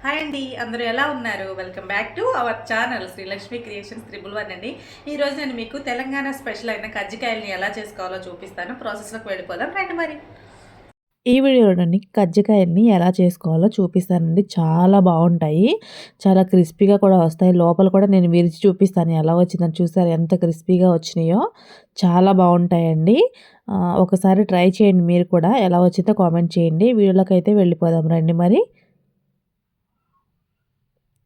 Hi అండి అందరూ ఎలా ఉన్నారు? Welcome back to our channel Srilakshmi creations triple one అండి ఈరోజు నేను మీకు తెలంగాణ స్పెషల్ అయిన కజ్జికాయల్ని ఎలా చేసుకోవాలో చూపిస్తాను. ప్రాసెస్లోకి వెళ్ళిపోదాం రండి మరి. ఈ వీడియోలోని కజ్జికాయల్ని ఎలా చేసుకోవాలో చూపిస్తానండి. చాలా బాగుంటాయి. చాలా క్రిస్పీగా కూడా వస్తాయి. లోపల కూడా నేను విరిచి చూపిస్తాను ఎలా వచ్చిందని. చూసారు ఎంత క్రిస్పీగా వచ్చినాయో? చాలా బాగుంటాయండి. ఒకసారి ట్రై చేయండి మీరు కూడా. ఎలా వచ్చిందో కామెంట్ చేయండి. వీడియోలోకి అయితే వెళ్ళిపోదాం. రండి మరి.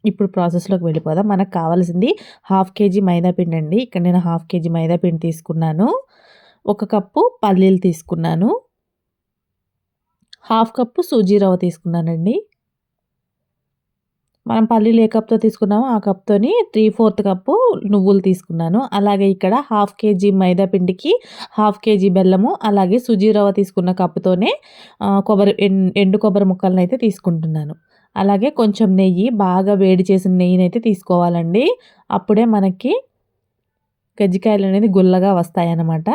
ఇప్పుడు ప్రాసెస్లోకి వెళ్ళిపోదాం. మనకు కావాల్సింది హాఫ్ కేజీ మైదా పిండి అండి. ఇక్కడ నేను హాఫ్ కేజీ మైదా పిండి తీసుకున్నాను. ఒక కప్పు పల్లీలు తీసుకున్నాను. హాఫ్ కప్పు సూజీ రవ్వ తీసుకున్నానండి. మనం పల్లీలు ఏ కప్తో తీసుకున్నామో ఆ కప్తోని త్రీ ఫోర్త్ కప్పు నువ్వులు తీసుకున్నాను. అలాగే ఇక్కడ హాఫ్ కేజీ మైదా పిండికి హాఫ్ కేజీ బెల్లము అలాగే సుజీ రవ్వ తీసుకున్న కప్పుతోనే కొబ్బరి ఎండు కొబ్బరి ముక్కలను అయితే తీసుకుంటున్నాను. అలాగే కొంచెం నెయ్యి బాగా వేడి చేసిన నెయ్యిని అయితే తీసుకోవాలండి. అప్పుడే మనకి కజ్జికాయలు అనేది గుల్లగా వస్తాయన్నమాట.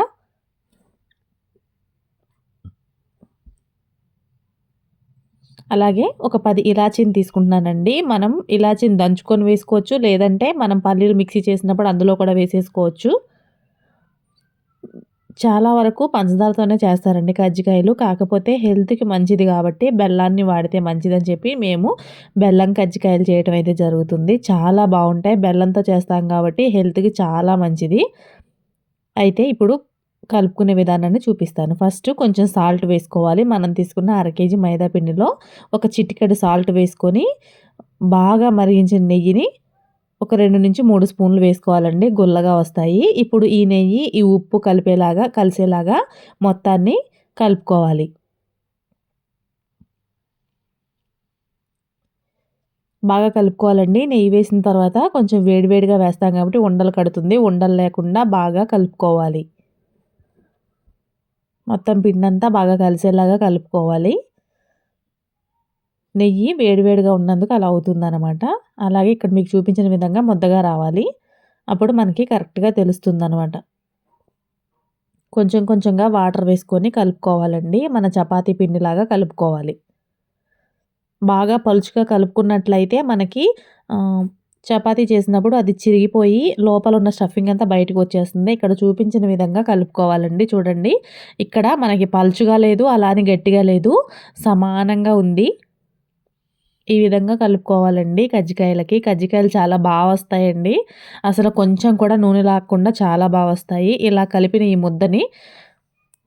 అలాగే ఒక పది ఇలాచీని తీసుకుంటున్నానండి. మనం ఇలాచీని దంచుకొని వేసుకోవచ్చు లేదంటే మనం పల్లీలు మిక్సీ చేసినప్పుడు అందులో కూడా వేసేసుకోవచ్చు. చాలా వరకు పంచదారతోనే చేస్తారండి కజ్జికాయలు. కాకపోతే హెల్త్కి మంచిది కాబట్టి బెల్లాన్ని వాడితే మంచిదని చెప్పి మేము బెల్లం కజ్జికాయలు చేయటం అయితే జరుగుతుంది. చాలా బాగుంటాయి. బెల్లంతో చేస్తాం కాబట్టి హెల్త్కి చాలా మంచిది. అయితే ఇప్పుడు కలుపుకునే విధానాన్ని చూపిస్తాను. ఫస్ట్ కొంచెం సాల్ట్ వేసుకోవాలి. మనం తీసుకున్న అర కేజీ మైదా పిండిలో ఒక చిటికెడు సాల్ట్ వేసుకొని బాగా మరిగించిన నెయ్యిని ఒక రెండు నుంచి మూడు స్పూన్లు వేసుకోవాలండి గుల్లగా వస్తాయి. ఇప్పుడు ఈ నెయ్యి ఈ ఉప్పు కలిపేలాగా కలిసేలాగా మొత్తాన్ని కలుపుకోవాలి. బాగా కలుపుకోవాలండి. నెయ్యి వేసిన తర్వాత కొంచెం వేడివేడిగా వేస్తాం కాబట్టి ఉండలు కడుతుంది. ఉండలు లేకుండా బాగా కలుపుకోవాలి. మొత్తం పిండంతా బాగా కలిసేలాగా కలుపుకోవాలి. నెయ్యి వేడివేడిగా ఉన్నందుకు అలా అవుతుందన్నమాట. అలాగే ఇక్కడ మీకు చూపించిన విధంగా ముద్దగా రావాలి. అప్పుడు మనకి కరెక్ట్గా తెలుస్తుందన్నమాట. కొంచెం కొంచెంగా వాటర్ వేసుకొని కలుపుకోవాలండి. మన చపాతీ పిండిలాగా కలుపుకోవాలి. బాగా పలుచుగా కలుపుకున్నట్లయితే మనకి చపాతి చపాతీ చేసినప్పుడు అది చిరిగిపోయి లోపల ఉన్న స్టఫింగ్ అంతా బయటకు వచ్చేస్తుంది. ఇక్కడ చూపించిన విధంగా కలుపుకోవాలండి. చూడండి. ఇక్కడ మనకి పలుచుగా లేదు అలానే గట్టిగా లేదు. సమానంగా ఉంది. ఈ విధంగా కలుపుకోవాలండి కజ్జికాయలకి. కజ్జికాయలు చాలా బాగా వస్తాయండి. అసలు కొంచెం కూడా నూనె లాగకుండా చాలా బాగా వస్తాయి. ఇలా కలిపిన ఈ ముద్దని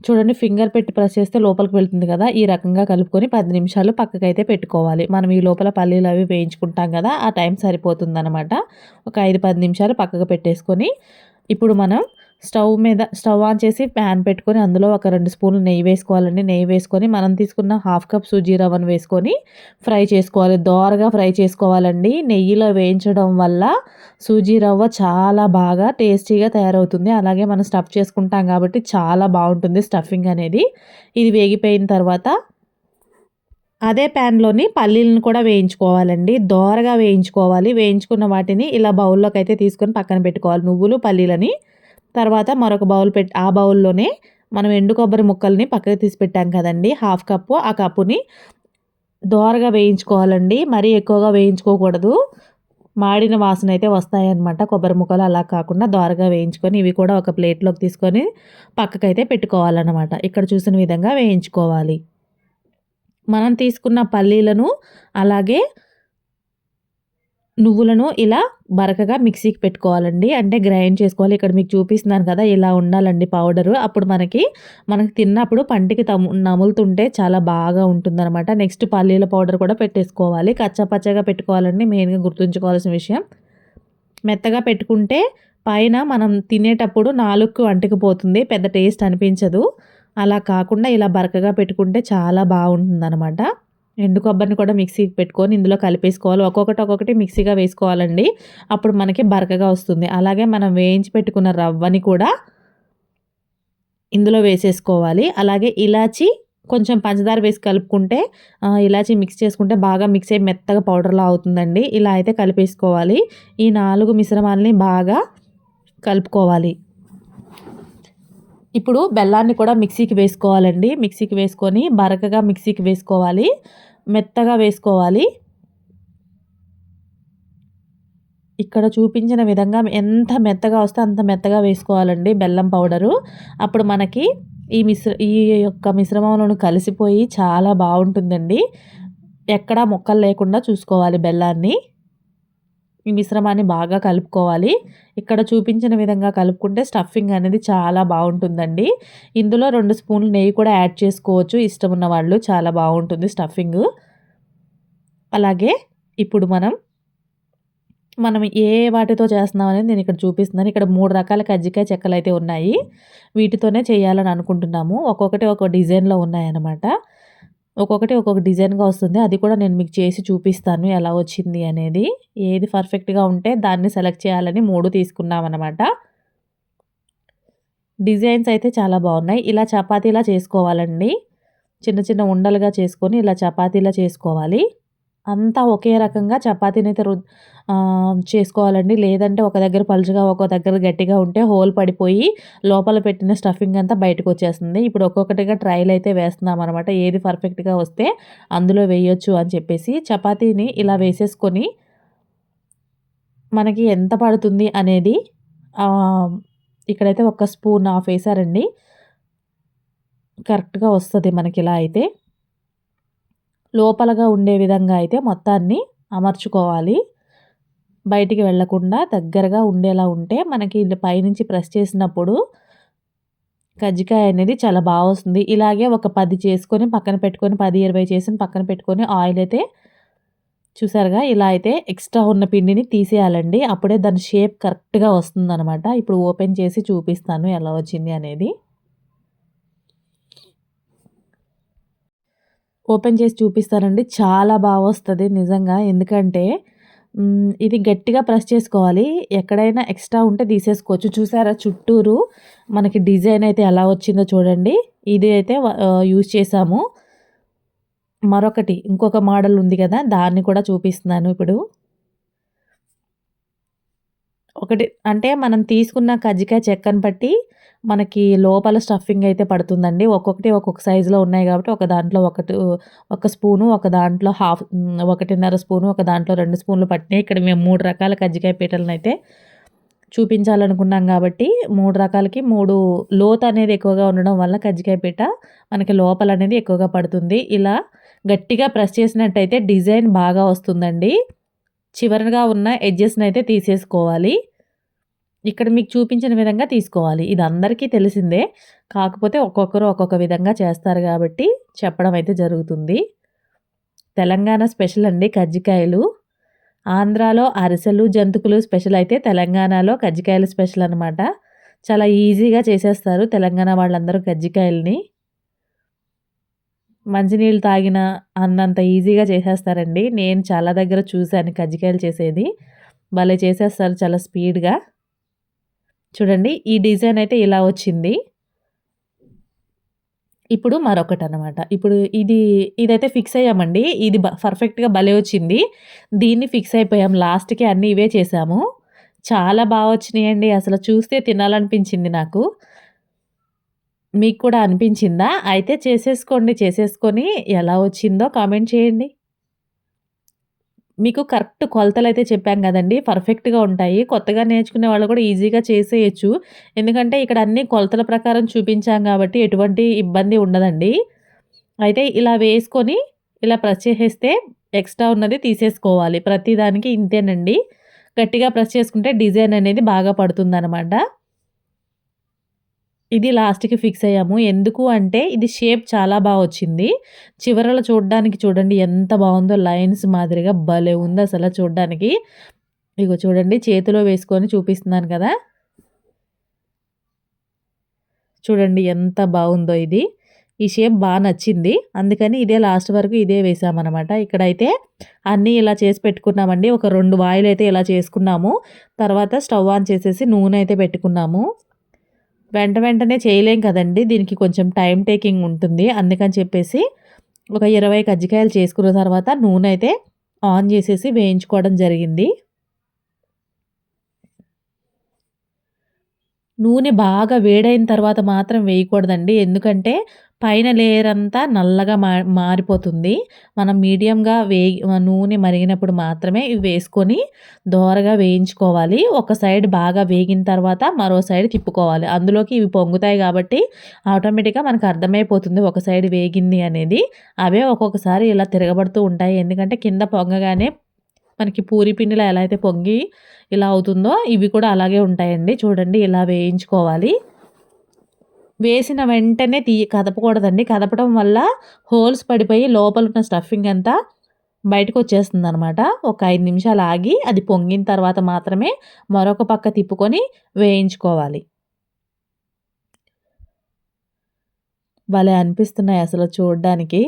చూడండి ఫింగర్ పెట్టి ప్రెస్ చేస్తే లోపలికి వెళ్తుంది కదా. ఈ రకంగా కలుపుకొని పది నిమిషాలు పక్కకైతే పెట్టుకోవాలి. మనం ఈ లోపల పల్లీలు అవి వేయించుకుంటాం కదా ఆ టైం సరిపోతుంది ఒక ఐదు పది నిమిషాలు పక్కకు పెట్టేసుకొని ఇప్పుడు మనం స్టవ్ మీద స్టవ్ ఆన్ చేసి ప్యాన్ పెట్టుకొని అందులో ఒక రెండు స్పూన్లు నెయ్యి వేసుకోవాలండి. నెయ్యి వేసుకొని మనం తీసుకున్న హాఫ్ కప్ సూజీ రవ్వను వేసుకొని ఫ్రై చేసుకోవాలి. దోరగా ఫ్రై చేసుకోవాలండి. నెయ్యిలో వేయించడం వల్ల సూజీ రవ్వ చాలా బాగా టేస్టీగా తయారవుతుంది. అలాగే మనం స్టఫ్ చేసుకుంటాం కాబట్టి చాలా బాగుంటుంది స్టఫింగ్ అనేది. ఇది వేగిపోయిన తర్వాత అదే ప్యాన్లోని పల్లీలను కూడా వేయించుకోవాలండి. దోరగా వేయించుకోవాలి. వేయించుకున్న వాటిని ఇలా బౌల్లోకి అయితే తీసుకొని పక్కన పెట్టుకోవాలి. నువ్వులు పల్లీలని తర్వాత మరొక బౌల్ పెట్టి ఆ బౌల్లోనే మనం ఎండు కొబ్బరి ముక్కల్ని పక్కకి తీసి పెట్టాం కదండి. హాఫ్ కప్పు ఆ కప్పుని దోరగా వేయించుకోవాలండి. మరీ ఎక్కువగా వేయించుకోకూడదు. మాడిన వాసన అయితే వస్తాయన్నమాట. కొబ్బరి ముక్కలు అలా కాకుండా దోరగా వేయించుకొని ఇవి కూడా ఒక ప్లేట్లోకి తీసుకొని పక్కకైతే పెట్టుకోవాలన్నమాట. ఇక్కడ చూసిన విధంగా వేయించుకోవాలి. మనం తీసుకున్న పల్లీలను అలాగే నువ్వులను ఇలా బరకగా మిక్సీకి పెట్టుకోవాలండి. అంటే గ్రైండ్ చేసుకోవాలి. ఇక్కడ మీకు చూపిస్తున్నాను కదా ఇలా ఉండాలండి పౌడరు. అప్పుడు మనకి మనకి తిన్నప్పుడు పంటికి తము నములుతుంటే చాలా బాగా ఉంటుందన్నమాట. నెక్స్ట్ పల్లీల పౌడర్ కూడా పెట్టేసుకోవాలి. కచ్చపచ్చగా పెట్టుకోవాలండి. మెయిన్గా గుర్తుంచుకోవాల్సిన విషయం. మెత్తగా పెట్టుకుంటే పైన మనం తినేటప్పుడు నాలుగు అంటుకుపోతుంది పెద్ద టేస్ట్ అనిపించదు. అలా కాకుండా ఇలా బరకగా పెట్టుకుంటే చాలా బాగుంటుందన్నమాట. ఎండు కొబ్బరిని కూడా మిక్సీకి పెట్టుకొని ఇందులో కలిపేసుకోవాలి. ఒక్కొక్కటి ఒక్కొక్కటి మిక్సీగా వేసుకోవాలండి. అప్పుడు మనకి బరకగా వస్తుంది. అలాగే మనం వేయించి పెట్టుకున్న రవ్వని కూడా ఇందులో వేసేసుకోవాలి. అలాగే ఇలాచి కొంచెం పంచదార వేసి కలుపుకుంటే ఇలాచి మిక్స్ చేసుకుంటే బాగా మిక్స్ అయ్యి మెత్తగా పౌడర్లా అవుతుందండి. ఇలా అయితే కలిపేసుకోవాలి. ఈ నాలుగు మిశ్రమాలని బాగా కలుపుకోవాలి. ఇప్పుడు బెల్లాన్ని కూడా మిక్సీకి వేసుకోవాలండి. మిక్సీకి వేసుకొని బరకగా మిక్సీకి వేసుకోవాలి. మెత్తగా వేసుకోవాలి. ఇక్కడ చూపించిన విధంగా ఎంత మెత్తగా వస్తే అంత మెత్తగా వేసుకోవాలండి బెల్లం పౌడరు. అప్పుడు మనకి ఈ మిశ్ర ఈ యొక్క మిశ్రమంలో కలిసిపోయి చాలా బాగుంటుందండి. ఎక్కడా మొక్కలు లేకుండా చూసుకోవాలి బెల్లాన్ని. ఈ మిశ్రమాన్ని బాగా కలుపుకోవాలి. ఇక్కడ చూపించిన విధంగా కలుపుకుంటే స్టఫింగ్ అనేది చాలా బాగుంటుందండి. ఇందులో రెండు స్పూన్లు నెయ్యి కూడా యాడ్ చేసుకోవచ్చు. ఇష్టం ఉన్న వాళ్ళు చాలా బాగుంటుంది స్టఫింగ్. అలాగే ఇప్పుడు మనం మనం ఏ వాటితో చేస్తున్నాం అనేది నేను ఇక్కడ చూపిస్తున్నాను. ఇక్కడ మూడు రకాల కజ్జికాయ చెక్కలు అయితే ఉన్నాయి. వీటితోనే చేయాలని అనుకుంటున్నాము. ఒక్కొక్కటి ఒక డిజైన్లో ఉన్నాయన్నమాట. ఒక్కొక్కటి ఒక్కొక్క డిజైన్గా వస్తుంది. అది కూడా నేను మీకు చేసి చూపిస్తాను ఎలా వచ్చింది అనేది. ఏది పర్ఫెక్ట్గా ఉంటే దాన్ని సెలెక్ట్ చేయాలని మూడు తీసుకున్నాం అనమాట డిజైన్స్ అయితే చాలా బాగున్నాయి. ఇలా చపాతీలా చేసుకోవాలండి. చిన్న చిన్న ఉండలుగా చేసుకొని ఇలా చపాతీలా చేసుకోవాలి. అంతా ఒకే రకంగా చపాతీని అయితే రు చేసుకోవాలండి. లేదంటే ఒక దగ్గర పలుచగా ఒక దగ్గర గట్టిగా ఉంటే హోల్ పడిపోయి లోపల పెట్టిన స్టఫింగ్ అంతా బయటకు వచ్చేస్తుంది ఇప్పుడు ఒక్కొక్కటిగా ట్రైల్ అయితే వేస్తున్నాం అనమాట ఏది పర్ఫెక్ట్గా వస్తే అందులో వేయొచ్చు అని చెప్పేసి చపాతీని ఇలా వేసేసుకొని మనకి ఎంత పడుతుంది అనేది ఇక్కడైతే ఒక స్పూన్ ఆఫ్ వేసారండి. కరెక్ట్గా వస్తుంది మనకి ఇలా అయితే. లోపలగా ఉండే విధంగా అయితే మొత్తాన్ని అమర్చుకోవాలి. బయటికి వెళ్ళకుండా దగ్గరగా ఉండేలా ఉంటే మనకి పైనుంచి ప్రెస్ చేసినప్పుడు కజ్జికాయ అనేది చాలా బాగా వస్తుంది. ఇలాగే ఒక పది చేసుకొని పక్కన పెట్టుకొని పది ఇరవై చేసుకొని పక్కన పెట్టుకొని ఆయిల్ అయితే చూసారుగా ఇలా అయితే ఎక్స్ట్రా ఉన్న పిండిని తీసేయాలండి. అప్పుడే దాని షేప్ కరెక్ట్గా వస్తుందనమాట ఇప్పుడు ఓపెన్ చేసి చూపిస్తాను ఎలా వచ్చింది అనేది. ఓపెన్ చేసి చూపిస్తానండి. చాలా బాగా వస్తుంది నిజంగా. ఎందుకంటే ఇది గట్టిగా ప్రెస్ చేసుకోవాలి. ఎక్కడైనా ఎక్స్ట్రా ఉంటే తీసేసుకోవచ్చు. చూసారా చుట్టూరు మనకి డిజైన్ అయితే ఎలా వచ్చిందో చూడండి. ఇది అయితే యూజ్ చేసాము మరొకటి ఇంకొక మోడల్ ఉంది కదా దాన్ని కూడా చూపిస్తున్నాను ఇప్పుడు. ఒకటి అంటే మనం తీసుకున్న కజ్జికాయ చెక్కను బట్టి మనకి లోపల స్టఫింగ్ అయితే పడుతుందండి. ఒక్కొక్కటి ఒక్కొక్క సైజులో ఉన్నాయి కాబట్టి ఒక దాంట్లో ఒకటి ఒక స్పూను ఒక దాంట్లో హాఫ్ ఒకటిన్నర స్పూను ఒక దాంట్లో రెండు స్పూన్లు పట్టినాయి. ఇక్కడ మేము మూడు రకాల కజ్జికాయ పీటలను అయితే చూపించాలనుకున్నాం కాబట్టి మూడు రకాలకి మూడు లోత్ అనేది ఎక్కువగా ఉండడం వల్ల కజ్జికాయ పీట మనకి లోపల అనేది ఎక్కువగా పడుతుంది. ఇలా గట్టిగా ప్రెస్ చేసినట్టయితే డిజైన్ బాగా వస్తుందండి. చివరిగా ఉన్న ఎడ్జెస్ని అయితే తీసేసుకోవాలి. ఇక్కడ మీకు చూపించిన విధంగా తీసుకోవాలి. ఇది అందరికీ తెలిసిందే. కాకపోతే ఒక్కొక్కరు ఒక్కొక్క విధంగా చేస్తారు కాబట్టి చెప్పడం అయితే జరుగుతుంది. తెలంగాణ స్పెషల్ అండి కజ్జికాయలు. ఆంధ్రాలో అరిసెలు జంతుకులు స్పెషల్ అయితే తెలంగాణలో కజ్జికాయలు స్పెషల్ అనమాట చాలా ఈజీగా చేసేస్తారు తెలంగాణ వాళ్ళందరూ కజ్జికాయలని. మంచినీళ్ళు తాగిన అన్నంత ఈజీగా చేసేస్తారండి. నేను చాలా దగ్గర చూశాను కజ్జికాయలు చేసేది. భలే చేసేస్తారు చాలా స్పీడ్గా. చూడండి ఈ డిజైన్ అయితే ఇలా వచ్చింది. ఇప్పుడు మరొకటి అనమాట ఇప్పుడు ఇది ఇదైతే ఫిక్స్ అయ్యామండి. ఇది పర్ఫెక్ట్గా భలే వచ్చింది. దీన్ని ఫిక్స్ అయిపోయాం. లాస్ట్కి అన్నీ ఇవే చేసాము. చాలా బాగా వచ్చినాయండి. అసలు చూస్తే తినాలనిపించింది నాకు. మీకు కూడా అనిపించిందా? అయితే చేసేసుకోండి చేసేసుకొని ఎలా వచ్చిందో కామెంట్ చేయండి. మీకు కరెక్ట్ కొలతలు అయితే చెప్పాం కదండి. పర్ఫెక్ట్గా ఉంటాయి. కొత్తగా నేర్చుకునే వాళ్ళు కూడా ఈజీగా చేసేయచ్చు. ఎందుకంటే ఇక్కడ అన్ని కొలతల ప్రకారం చూపించాం కాబట్టి ఎటువంటి ఇబ్బంది ఉండదండి. అయితే ఇలా వేసుకొని ఇలా ప్రెస్ చేసేస్తే ఎక్స్ట్రా ఉన్నది తీసేసుకోవాలి. ప్రతిదానికి ఇంతేనండి. గట్టిగా ప్రెస్ చేసుకుంటే డిజైన్ అనేది బాగా పడుతుందన్నమాట ఇది లాస్ట్‌కి ఫిక్స్ అయ్యాము. ఎందుకు అంటే ఇది షేప్ చాలా బాగా వచ్చింది. చివరలో చూడడానికి చూడండి ఎంత బాగుందో లైన్స్ మాదిరిగా భలే అసలు చూడడానికి. ఇగో చూడండి చేతిలో వేసుకొని చూపిస్తున్నాను కదా! చూడండి ఎంత బాగుందో ఇది. ఈ షేప్ బాగా నచ్చింది. అందుకని ఇదే లాస్ట్ వరకు ఇదే వేసామన్నమాట ఇక్కడైతే అన్నీ ఇలా చేసి పెట్టుకున్నామండి. ఒక రెండు వాయిలైతే ఇలా చేసుకున్నాము. తర్వాత స్టవ్ ఆన్ చేసేసి నూనె అయితే పెట్టుకున్నాము. వెంట వెంటనే చేయలేం కదండి. దీనికి కొంచెం టైం టేకింగ్ ఉంటుంది. అందుకని చెప్పేసి ఒక ఇరవై కజ్జికాయలు చేసుకున్న తర్వాత నూనె అయితే ఆన్ చేసేసి వేయించుకోవడం జరిగింది. నూనె బాగా వేడైన తర్వాత మాత్రం వేయకూడదండి. ఎందుకంటే పైన లేయర్ అంతా నల్లగా మా మారిపోతుంది. మనం మీడియంగా వే నూనె మరిగినప్పుడు మాత్రమే ఇవి వేసుకొని దోరగా వేయించుకోవాలి. ఒక సైడ్ బాగా వేగిన తర్వాత మరో సైడ్ తిప్పుకోవాలి. అందులోకి ఇవి పొంగుతాయి కాబట్టి ఆటోమేటిక్‌గా మనకు అర్థమైపోతుంది ఒక సైడ్ వేగింది అనేది. అవే ఒక్కొక్కసారి ఇలా తిరగబడుతూ ఉంటాయి. ఎందుకంటే కింద పొంగగానే మనకి పూరి పిండిలో ఎలా అయితే పొంగి ఇలా అవుతుందో ఇవి కూడా అలాగే ఉంటాయండి. చూడండి ఇలా వేయించుకోవాలి. వేసిన వెంటనే తీ కదపకూడదండి. కదపడం వల్ల హోల్స్ పడిపోయి లోపల ఉన్న స్టఫింగ్ అంతా బయటికి వచ్చేస్తుంది అనమాట ఒక ఐదు నిమిషాలు ఆగి అది పొంగిన తర్వాత మాత్రమే మరొక పక్క తిప్పుకొని వేయించుకోవాలి. భలే అనిపిస్తున్నాయి అసలు చూడడానికి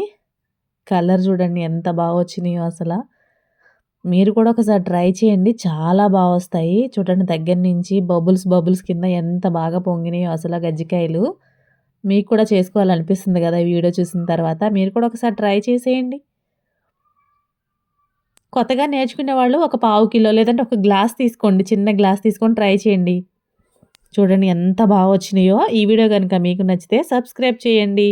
కలర్ చూడండి ఎంత బాగా వచ్చినాయో అసలు మీరు కూడా ఒకసారి ట్రై చేయండి. చాలా బాగా వస్తాయి. చూడండి దగ్గర నుంచి బబుల్స్, బబుల్స్ కింద ఎంత బాగా పొంగినాయో అసలు గజ్జికాయలు. మీకు కూడా చేసుకోవాలనిపిస్తుంది కదా వీడియో చూసిన తర్వాత. మీరు కూడా ఒకసారి ట్రై చేసేయండి. కొత్తగా నేర్చుకునే వాళ్ళు ఒక పావు కిలో లేదంటే ఒక గ్లాస్ తీసుకోండి. చిన్న గ్లాస్ తీసుకొని ట్రై చేయండి. చూడండి ఎంత బాగా వచ్చినాయో. ఈ వీడియో కనుక మీకు నచ్చితే సబ్స్క్రైబ్ చేయండి.